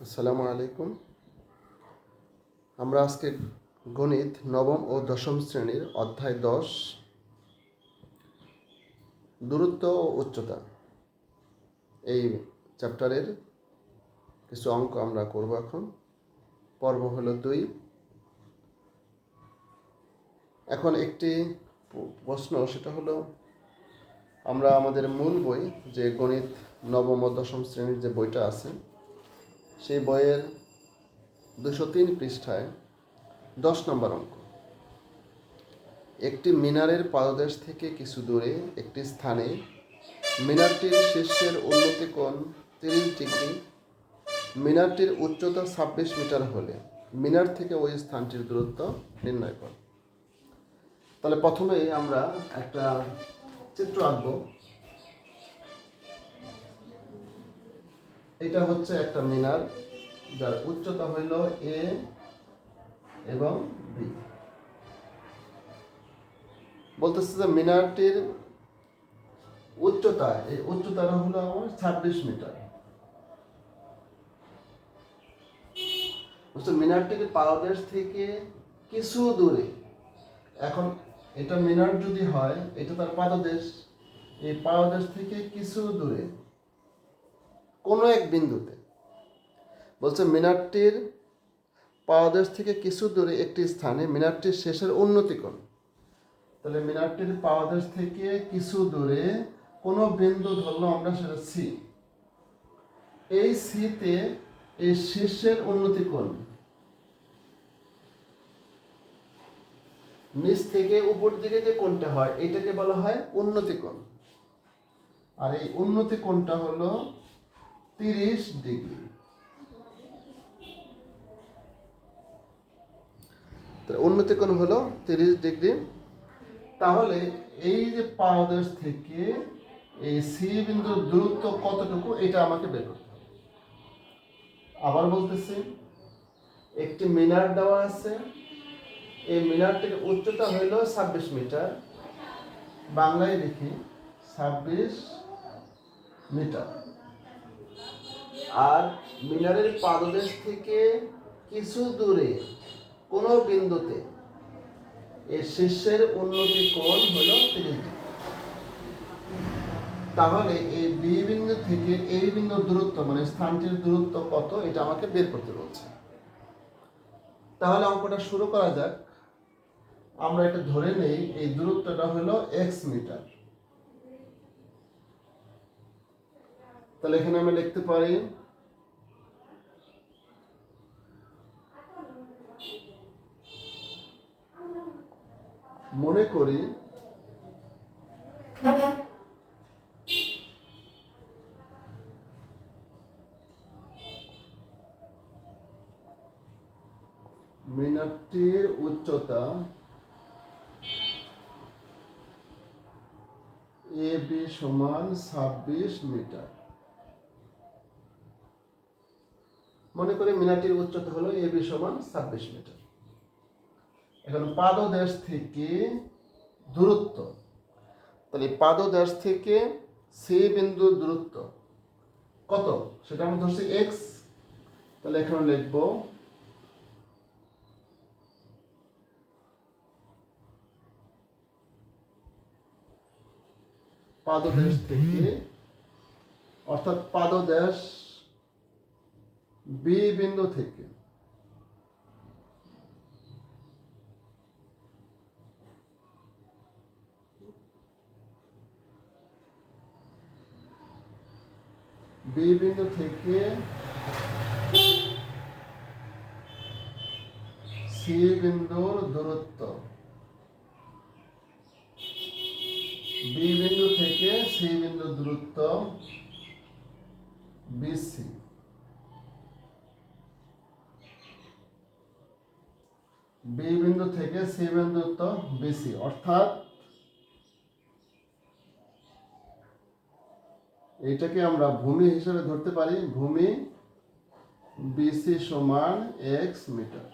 আসসালামু আলাইকুম। আমরা আজকে গণিত নবম ও দশম শ্রেণির অধ্যায় দশ। দূরত্ব ও উচ্চতা। এই চ্যাপ্টারের কিছু অঙ্ক আমরা করব এখন। পর্ব হলো দুই। এখন একটি প্রশ্ন, সেটা হলো, আমরা আমাদের মূল বই যে গণিত নবম ও দশম শ্রেণির যে বইটা আছে সেই বইয়ের দুশো তিন পৃষ্ঠায় দশ নম্বর অঙ্ক। একটি মিনারের পাদদেশ থেকে কিছু দূরে একটি স্থানে মিনারটির শীর্ষের উন্নতি কোণ তিরিশ ডিগ্রি, মিনারটির উচ্চতা ছাব্বিশ মিটার হলে মিনার থেকে ওই স্থানটির দূরত্ব নির্ণয় কর। তাহলে প্রথমেই আমরা একটা চিত্র আঁকবো। এটা হচ্ছে একটা মিনার, যার উচ্চতা হইল এ এবং বি বলতেছে যে মিনারটির উচ্চতা, এই উচ্চতাটা হলো আমার ছাব্বিশ মিটার। বুঝছ মিনারটির থেকে কিছু দূরে। এখন এটা মিনার যদি হয়, এটা তার পাদদেশ এই পাদদেশ থেকে কিছু দূরে। কোনো এক বিন্দুতে। বলছে, মিনারটির পাদদেশ থেকে কিছু দূরে একটি স্থানে মিনারটির শেষের উন্নতি কোণ। তাহলে মিনারটির পাদদেশ থেকে কিছু দূরে কোনো বিন্দু ধরলো আমরা সেটা সি এই সিতে এই শীর্ষের উন্নতি কোণ। নিচ থেকে উপর দিকে যে কোণটা হয়, এটাকে বলা হয় উন্নতি কোণ। আর এই উন্নতি কোণটা হলো তিরিশ ডিগ্রি। উন্নতি কোণ হলো তিরিশ ডিগ্রি। তাহলে এই যে পাদদেশ থেকে এই সি বিন্দুর দূরত্ব কতটুকু, এটা আমাকে বের করতে হবে। আবার বলতেছি, একটি মিনার দেওয়া আছে। এই মিনারটির উচ্চতা হইল ছাব্বিশ মিটার। বাংলায় লিখি ছাব্বিশ মিটার। আর মিনারের পাদদেশ থেকে কিছু দূরে, কোনো বিন্দুতে। এর শীর্ষের উন্নতি কোণ হলো তিরিশ তাহলে এই বি বিন্দু থেকে এই বিন্দুর দূরত্ব মানে স্থানটির দূরত্ব কত, এটা আমাকে বের করতে বলছে। তাহলে অঙ্কটা শুরু করা যাক। আমরা এটা ধরে নেই, এই দূরত্বটা হলো এক্স মিটার। তাহলে এখানে আমরা লিখতে পারি মনে করি মিনারটির উচ্চতা এ বি সমান ছাব্বিশ মিটার। মনে করি মিনারটির উচ্চতা হলো এ বি সমান ছাব্বিশ মিটার। এখন পাদদেশ থেকে দূরত্ব। তাহলে পাদদেশ থেকে সি বিন্দুর দূরত্ব কত? সেটা আমরা ধরছি এক্স তাহলে এখানে লিখব পাদদেশ থেকে, অর্থাৎ পাদদেশ বি বিন্দু থেকে। বি বিন্দু থেকে সি বিন্দুর দূরত্ব। বি বিন্দু থেকে সি বিন্দুর দূরত্ব বিসি বি বিন্দু থেকে সি বিন্দু দূরত্ব বিসি অর্থাৎ এইটাকে আমরা ভূমি হিসেবে ধরতে পারি, ভূমি বিসি সমান এক্স মিটার।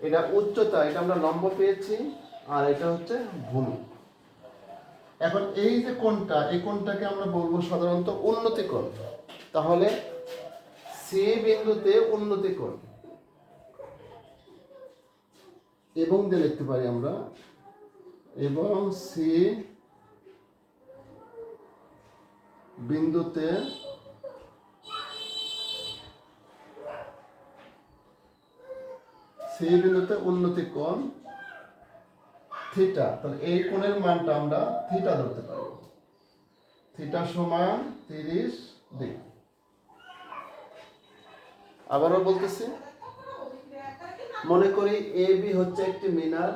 এটা উচ্চতা, এটা আমরা লম্ব পেয়েছি, আর এটা হচ্ছে ভূমি। এখন এই যে কোণটা, এই কোণটাকে আমরা বলব সাধারণত উন্নতি কোণ। তাহলে সি বিন্দুতে উন্নতি কোণ। এবং দিয়ে লিখতে পারি আমরা। এবং সি বিন্দুতে সি বিন্দুতে উন্নতি কোণ থিটা, তাহলে এই কোণের মানটা আমরা থিটা ধরতে পারি। থিটা সমান তিরিশ ডিগ্রি। আবারও বলতেছি। মনে করি এ বি হচ্ছে একটি মিনার,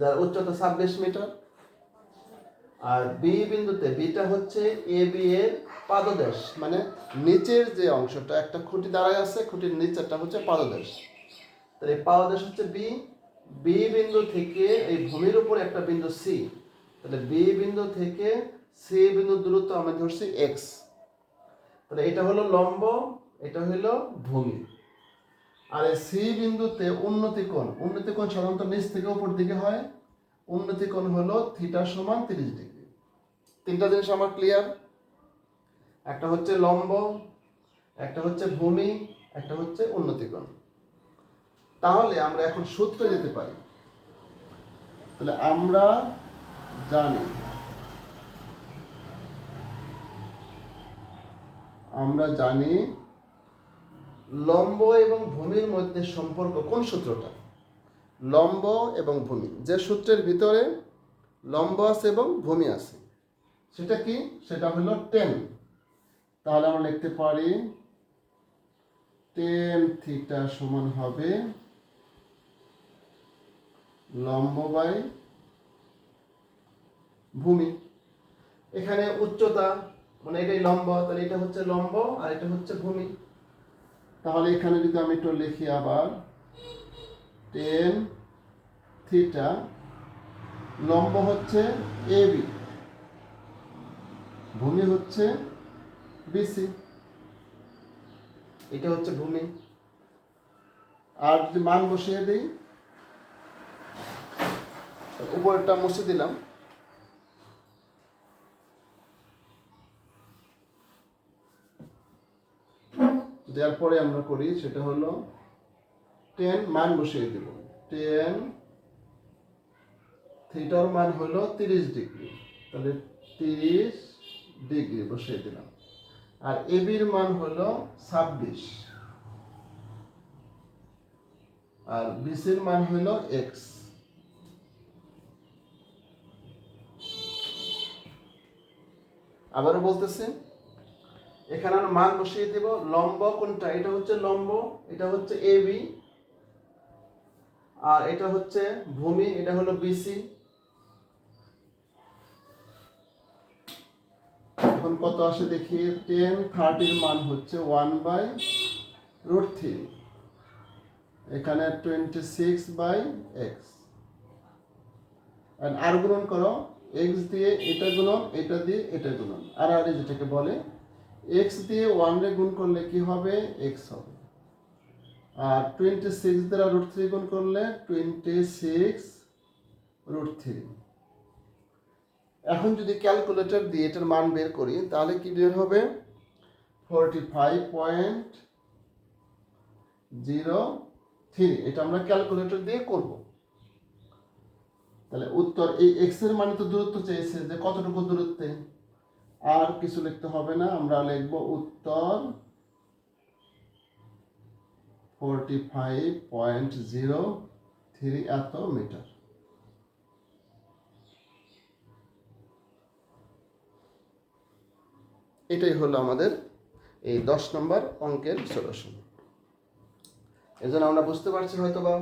যার উচ্চতা ছাব্বিশ মিটার। আর বি বিন্দুতে বিটা হচ্ছে এ বি এর পাদদেশ মানে নিচের যে অংশটা, একটা খুঁটি দাঁড়ায় আছে, খুঁটির নিচেরটা হচ্ছে পাদদেশ। তাহলে এই পাদদেশ হচ্ছে বি বি বিন্দু থেকে এই ভূমির উপর একটা বিন্দু সি তাহলে বি বিন্দু থেকে সি বিন্দু দূরত্ব আমরা ধরছি এক্স তাহলে এটা হলো লম্ব, এটা হলো ভূমি। আর এই সি বিন্দুতে উন্নতি কোণ উন্নতি কোণ সাধারণত নিচ থেকে উপর দিকে হয়। উন্নতি কোণ হলো থিটা সমান তিরিশ ডিগ্রি। তিনটা জিনিস আমার ক্লিয়ার? একটা হচ্ছে লম্ব, একটা হচ্ছে ভূমি, একটা হচ্ছে উন্নতি কোণ। তাহলে আমরা এখন সূত্রে যেতে পারি। তাহলে আমরা জানি আমরা জানি লম্ব এবং ভূমির মধ্যে সম্পর্ক কোন সূত্রটা? লম্ব এবং ভূমি। যে সূত্রের ভিতরে লম্ব আছে এবং ভূমি আছে। সেটা কি? সেটা হলো টেন তাহলে আমরা লিখতে পারি টেন থিটা সমান হবে লম্ব বাই ভূমি। এখানে উচ্চতা মানে এটাই লম্ব, তাহলে এটা হচ্ছে লম্ব আর এটা হচ্ছে ভূমি। তাহলে এখানে যদি আমি একটু লিখি আবার টেন থিটা লম্ব হচ্ছে এ বি ভূমি হচ্ছে বিসি এটা হচ্ছে ভূমি। আর যদি মান বসিয়ে দিই উপরটা মুছে দিলাম। দেওয়ার পরে আমরা করি সেটা হলো টেন মান বসিয়ে দেব। টেন থিটার মান হলো তিরিশ ডিগ্রি। তাহলে তিরিশ ডিগ্রি বসিয়ে দিলাম। আর এবির মান হলো ছাব্বিশ। আর বিসির মান হলো এক্স আবারও বলতেছি এখানে আমরা মান বসিয়ে দেব, লম্ব কোনটা? এটা হচ্ছে লম্ব, এটা হচ্ছে এ বি আর এটা হচ্ছে ভূমি, এটা হলো বিসি এখন কত আসে দেখি? টেন থার্টির মান হচ্ছে ওয়ান বাই রুট থ্রি এখানে টোয়েন্টি সিক্স বাই এক্স আর গুণন করো এক্স দিয়ে এটা গুণন, এটা দিয়ে এটা গুণন। আর আর যেটাকে বলে এক্স দিয়ে ওয়ান রে গুণ করলে কি হবে? এক্স হবে। আর টোয়েন্টি সিক্স দ্বারা রুট থ্রি গুণ করলে টোয়েন্টি সিক্স রুট থ্রি এখন যদি ক্যালকুলেটর দিয়ে এটার মান বের করি, তাহলে কি বের হবে? Forty five point zero three এটা আমরা ক্যালকুলেটর দিয়ে করব। তাহলে উত্তর এই এক্সের মানে তো দূরত্ব চেয়েছে, যে কতটুকু দূরত্বে? আর কিছু লিখতে হবে না, আমরা লিখব উত্তর forty five point zero three এত মিটার। এটাই হলো আমাদের এই দশ নম্বর অঙ্কের সলিউশন এই জন্য আমরা বুঝতে পারছি হয়তো বা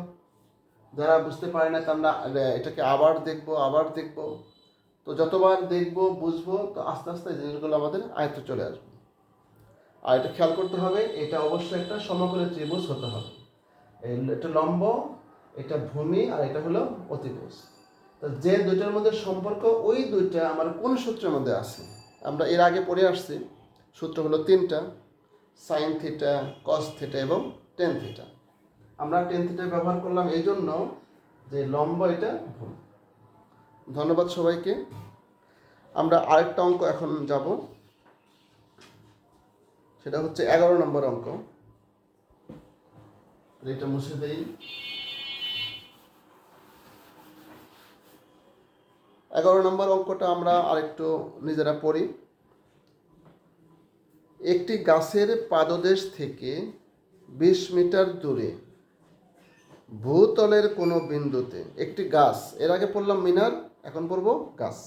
যারা বুঝতে পারে না তা আমরা এটাকে আবার দেখব আবার দেখব। তো যতবার দেখব, বুঝব, তো আস্তে আস্তে জিনিসগুলো আমাদের আয়ত্তে চলে আসবে। আর এটা খেয়াল করতে হবে, এটা অবশ্যই একটা সমকোণী ত্রিভুজ হতে হবে। এটা লম্ব, এটা ভূমি, আর এটা হলো অতিভুজ। তো যে দুইটার মধ্যে সম্পর্ক, ওই দুইটা আমার কোন সূত্রের মধ্যে আছে? আমরা এর আগে পড়ে আসছি, সূত্র হলো তিনটা, সাইন থিটা, কস থিটা এবং টেন থিটা। আমরা টেন থিটা ব্যবহার করলাম এই জন্য যে লম্ব এটা ভূমি। ধন্যবাদ সবাইকে। আমরা আরেকটা অঙ্ক এখন যাব। সেটা হচ্ছে এগারো নম্বর অঙ্ক। এটা মুছে দেই। এগারো নম্বর অঙ্কটা আমরা আরেকটু নিজেরা পড়ি। একটি গাছের পাদদেশ থেকে বিশ মিটার দূরে ভূতলের কোনো বিন্দুতে একটি গাছ, এর আগে পড়লাম মিনার এখন পড়ব গাছ।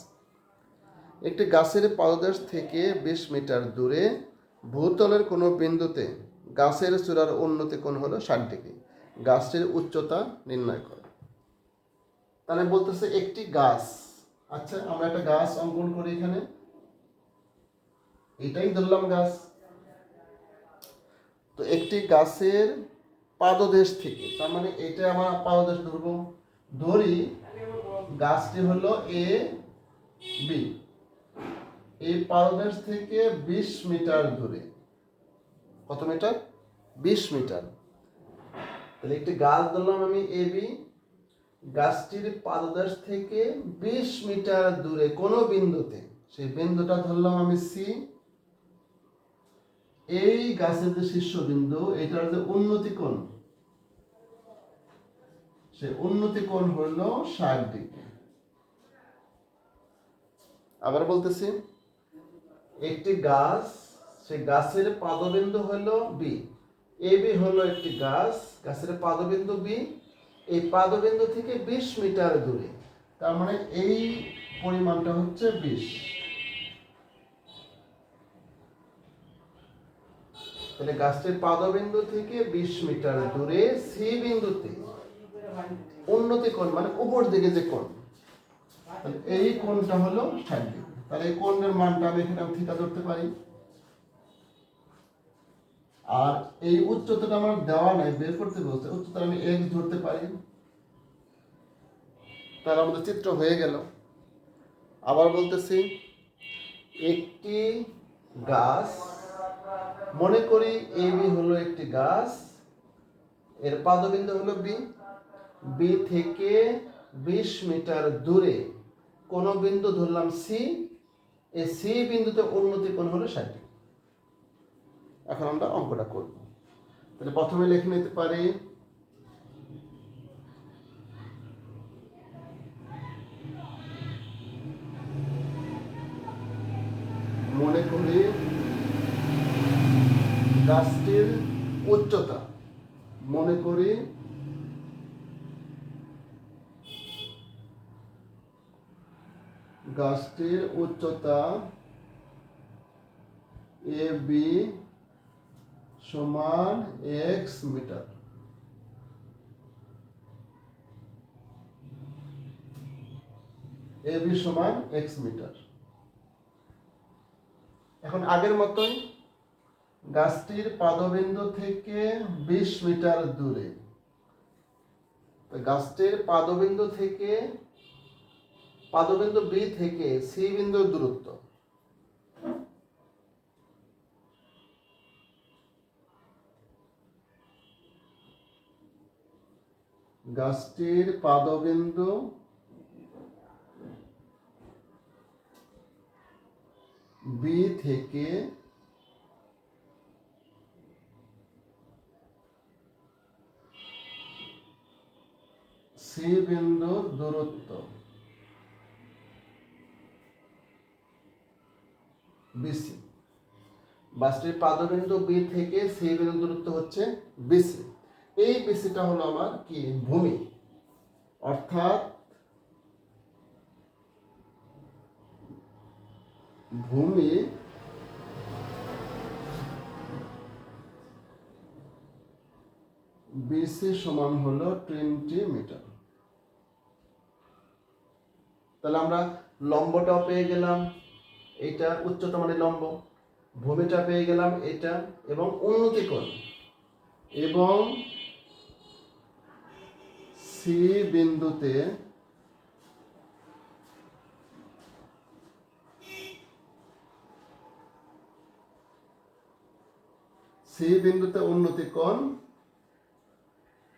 একটি গাছের পাদদেশ থেকে বিশ মিটার দূরে ভূতলের কোনো বিন্দুতে গাছের চূড়ার উন্নতি কোণ হলো ষাট ডিগ্রি। গাছটির উচ্চতা নির্ণয় করে। তাহলে বলতেছে একটি গাছ। আচ্ছা আমরা একটা গাছ অঙ্কন করি এখানে। এটাই ধরলাম গাছ। তো একটি গাছের পাদদেশ থেকে, তার মানে এটা আমার পাদদেশ ধরবো। ধরি গাছটি হলো এ বি এই পাদদেশ থেকে বিশ মিটার দূরে। কত মিটার? বিশ মিটার। তাহলে একটি গাছ ধরলাম আমি এ বি গাছটির পাদদেশ থেকে বিশ মিটার দূরে কোনো বিন্দুতে, সেই বিন্দুটা ধরলাম আমি সি এই গাছের যে শীর্ষবিন্দু, এটার যে উন্নতি কোণ সে উন্নতি কোণ হলো ষাট ডিগ্রি। আবার বলতেছি, একটি গাছ, সেই গাছের পাদবিন্দু হলো বি এ বি হলো একটি গাছ, গাছের পাদবিন্দু বি এই পাদবিন্দু থেকে বিশ মিটার দূরে। তার মানে এই পরিমাণটা হচ্ছে বিশ। তাহলে গাছটির পাদবিন্দু থেকে বিশ মিটার দূরে সি বিন্দুতে উন্নতি কোণ মানে উপর দিকে যে কোণ তাহলে এই কোণটা হলো ষাট ডিগ্রি তাহলে এই কোণের মানটা আমি এখানে থিটা ধরতে পারি। আর এই উচ্চতাটা আমার দেওয়া নাই, বের করতে বলছে উচ্চতা আমি এক্স ধরতে পারি। তাহলে আমাদের চিত্র হয়ে গেল। আবার বলতেছি, একটি গাছ, মনে করি এ বি হলো একটি গাছ, এর পাদবিন্দু হলো বি বি থেকে বিশ মিটার দূরে কোন বিন্দু ধরলাম সি এই সি বিন্দুতে উন্নতি কোণ হলো ষাট। এখন আমরা অঙ্কটা করব তাহলে প্রথমে লিখে নিতে পারি মনে করি গাছটির উচ্চতা মনে করি গাছটির উচ্চতা এ বি সমান এক্স মিটার। এ বি সমান এক্স মিটার। এখন আগের মতোই গাছটির পাদবিন্দু থেকে বিশ মিটার দূরে। গাছটির পাদবিন্দু থেকে পাদবিন্দু বি থেকে সি বিন্দুর দূরত্ব। গাছটির পাদবিন্দু বি থেকে সি বিন্দুর দূরত্ব বিসি বাসটির পাদবিন্দু বি থেকে সি বিন্দু দূরত্ব হচ্ছে বিসি এই বিসিটা হলো আমার কি? ভূমি। অর্থাৎ ভূমি বিসি সমান হলো টোয়েন্টি মিটার তাহলে আমরা লম্বটাও পেয়ে গেলাম। এটা উচ্চতা মানে লম্ব। ভূমিটা পেয়ে গেলাম এটা এবং উন্নতি কোণ এবং সি বিন্দুতে সি বিন্দুতে উন্নতি কোণ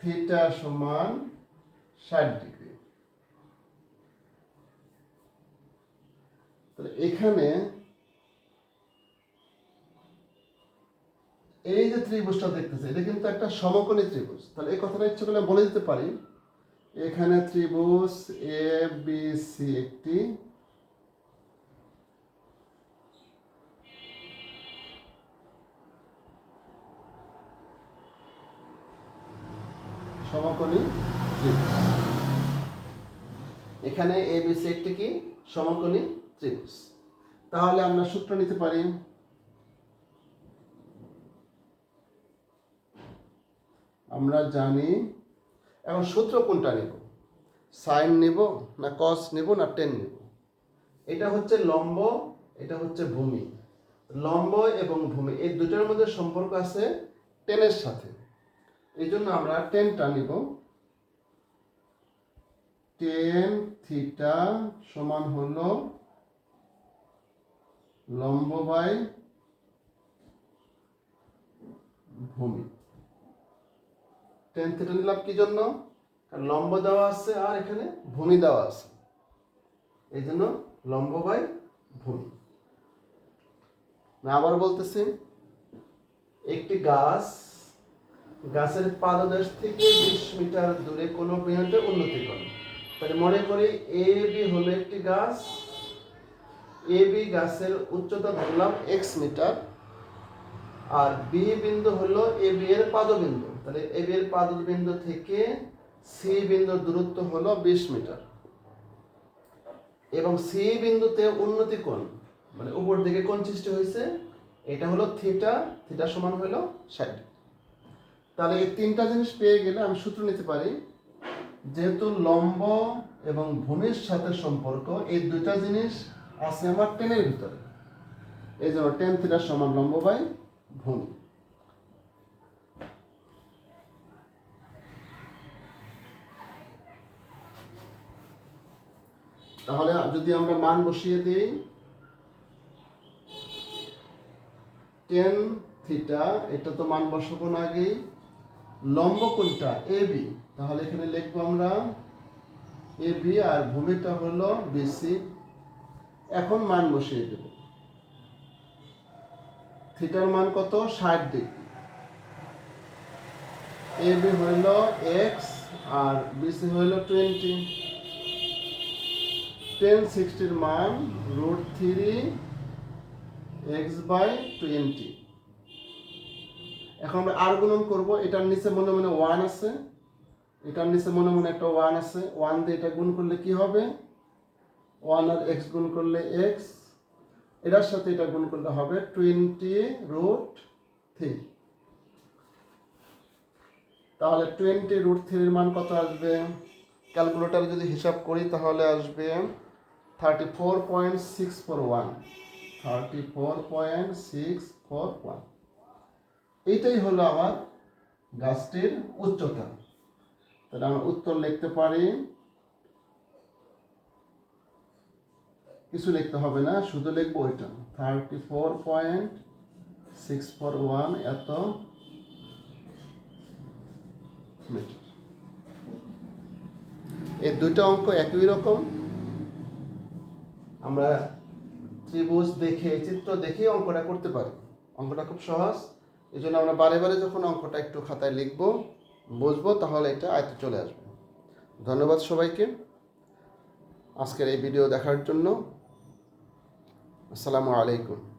থিটা সমান ষাট ডিগ্রি। তাহলে এখানে এই যে ত্রিভুজটা দেখতেছে, এটা কিন্তু একটা সমকোণী ত্রিভুজ। তাহলে এই কথাটা ইচ্ছে করলে বলে দিতে পারি। এখানে ত্রিভুজ এ বি সি একটি সমকোণী ত্রিভুজ। এখানে এ বি সি একটি কি? সমকোণী ত্রিভুজ। তাহলে আমরা সূত্র নিতে পারি আমরা জানি, এখন সূত্র কোনটা নেব? সাইন নেব না কস নেব না টেন নেব? এটা হচ্ছে লম্ব, এটা হচ্ছে ভূমি। লম্ব এবং ভূমি, এই দুটোর মধ্যে সম্পর্ক আছে টেনের সাথে। এই জন্য আমরা টেনটা নিব। টেন থিটা সমান হল লম্ব বাই ভূমি। টেন থিটা নিলাম কি জন্য? কারণ লম্ব দেওয়া আছে আর এখানে ভূমি দেওয়া আছে। এই জন্য লম্ব বাই ভূমি। আবার বলতেছি, একটি গাছ, গাছের পাদদেশ থেকে বিশ মিটার দূরে কোনো বিন্দুতে উন্নতি করে। তাহলে মনে করি এ বি হলো একটি গাছ। এ বি গাছের উচ্চতা ধরলাম এক্স মিটার। আর বি বিন্দু হলো এ বি এর পাদবিন্দু। তাহলে এ বি এর পাদবিন্দু থেকে সি বিন্দুর দূরত্ব হলো বিশ মিটার। এবং সি বিন্দুতে উন্নতি কোণ মানে উপর দিকে কোণ সৃষ্টি হয়েছে, এটা হলো থিটা থিটা সমান হলো ষাট। তাহলে এই তিনটা জিনিস পেয়ে গেলে আমি সূত্র নিতে পারি, যেহেতু লম্ব এবং ভূমির সাথে সম্পর্ক, এই দুইটা জিনিস আছে আমার টেনের ভিতরে। এই জন্য টেন থিটা সমান লম্ব বাই ভূমি। তাহলে যদি আমরা মান বসিয়ে দিই টেন থিটা এটা তো মান বসাবো না আগেই, লম্ব কোনটা? এ বি তাহলে এখানে লিখব আমরা এ বি আর ভূমিটা হলো বিসি এখন মান বসিয়ে দেব। থিটার মান কত? ষাট ডিগ্রি। এ বি হইল এক্স আর বিসি হইল টোয়েন্টি টেন সিক্সটির মান root three x by twenty এখন আমরা আর গুণন করব, এটার নিচে মনে মনে ওয়ান আছে, এটার নিচে মনে মনে একটা ওয়ান আছে ওয়ান দিয়ে এটা গুণ করলে কি হবে? ওয়ান আর এক্স গুণ করলে এক্স এটার সাথে এটা গুণ করলে হবে টোয়েন্টি রুট থ্রি তাহলে টোয়েন্টি রুট থ্রির মান কত আসবে? ক্যালকুলেটার যদি হিসাব করি তাহলে আসবে thirty four point six four one thirty four point six four one এইটাই হলো আমার গাছটির উচ্চতা। তাহলে আমরা উত্তর লিখতে পারি, কিছু লিখতে হবে না, শুধু লিখব ওইটা। Thirty four point six four one এত মিটার এই দুইটা অঙ্ক একই রকম আমরা ত্রিভুজ দেখে, চিত্র দেখে অঙ্কটা করতে পারি। অঙ্কটা খুব সহজ। এই জন্য আমরা বারে বারে যখন অঙ্কটা একটু খাতায় লিখব, বুঝব, তাহলে এটা আয়তে চলে আসবে। ধন্যবাদ সবাইকে আজকের এই ভিডিও দেখার জন্য। আসসালামু আলাইকুম।